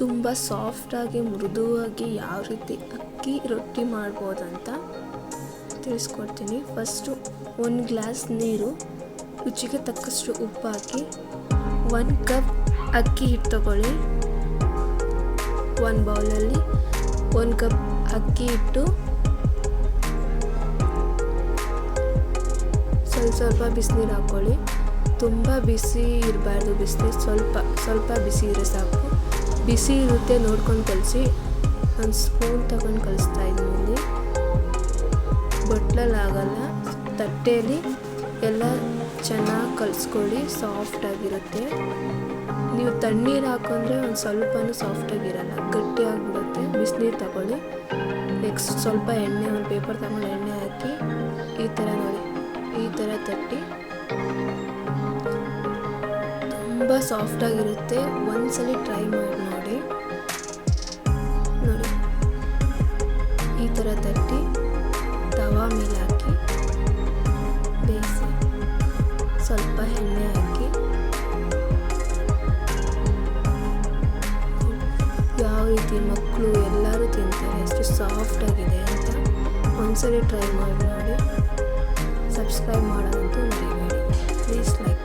ತುಂಬ ಸಾಫ್ಟಾಗಿ ಮೃದುವಾಗಿ ಯಾವ ರೀತಿ ಅಕ್ಕಿ ರೊಟ್ಟಿ ಮಾಡ್ಬೋದಂತ ತಿಳಿಸ್ಕೊಡ್ತೀನಿ. ಫಸ್ಟು ಒಂದು ಗ್ಲಾಸ್ ನೀರು, ರುಚಿಗೆ ತಕ್ಕಷ್ಟು ಉಪ್ಪು ಹಾಕಿ ಒಂದು ಕಪ್ ಅಕ್ಕಿ ಹಿಟ್ಟು ತಗೊಳ್ಳಿ. ಒಂದು ಬೌಲಲ್ಲಿ ಒಂದು ಕಪ್ ಅಕ್ಕಿ ಹಿಟ್ಟು. ಸ್ವಲ್ಪ ಸ್ವಲ್ಪ ಬಿಸಿನೀರು ಹಾಕ್ಕೊಳ್ಳಿ ತುಂಬ ಬಿಸಿ ಇರಬಾರ್ದು ಬಿಸಿನೀರು ಸ್ವಲ್ಪ ಸ್ವಲ್ಪ ಬಿಸಿ ಇರೋ ಸಾಕು. ಬಿಸಿ ಇರುತ್ತೆ, ನೋಡ್ಕೊಂಡು ಕಲಿಸಿ. ಒಂದು ಸ್ಪೂನ್ ತಗೊಂಡು ಕಲಿಸ್ತಾ ಇದ್ದೀನಿ. ಇಲ್ಲಿ ಬಟ್ಲಲ್ಲಿ ಆಗಲ್ಲ ತಟ್ಟೆಯಲ್ಲಿ ಎಲ್ಲ ಚೆನ್ನಾಗಿ ಕಲಿಸ್ಕೊಳ್ಳಿ ಸಾಫ್ಟಾಗಿರುತ್ತೆ ನೀವು ತಣ್ಣೀರು ಹಾಕೊಂಡ್ರೆ ಒಂದು ಸ್ವಲ್ಪನೂ ಸಾಫ್ಟಾಗಿರಲ್ಲ ಗಟ್ಟಿಯಾಗಿಬಿಡುತ್ತೆ. ಬಿಸಿನೀರು ತಗೊಳ್ಳಿ. ನೆಕ್ಸ್ಟ್ ಸ್ವಲ್ಪ ಎಣ್ಣೆ, ಒಂದು ಪೇಪರ್ ತಗೊಂಡು ಎಣ್ಣೆ ಹಾಕಿ, ಈ ಥರ ನೋಡಿ, ಈ ಥರ ತಟ್ಟಿ. ತುಂಬ ಸಾಫ್ಟಾಗಿರುತ್ತೆ ಒಂದ್ಸಲ ಟ್ರೈ ಮಾಡಿ ನೋಡಿ. ನೋಡಿ. ಈ ಥರ ತಟ್ಟಿ, ತವಾ ಮೇಲೆ ಹಾಕಿ, ಬೇಯಿಸಿ, ಸ್ವಲ್ಪ ಎಣ್ಣೆ ಹಾಕಿ. ಯಾವ ರೀತಿ ಮಕ್ಕಳು ಎಲ್ಲರೂ ತಿಂತಾರೆ, ಎಷ್ಟು ಸಾಫ್ಟಾಗಿದೆ ಅಂತ ಒಂದ್ಸಲ ಟ್ರೈ ಮಾಡಿ ನೋಡಿ. ಸಬ್ಸ್ಕ್ರೈಬ್ ಮಾಡೋದಂತೂ ಮರಿಬೇಡಿ. Please like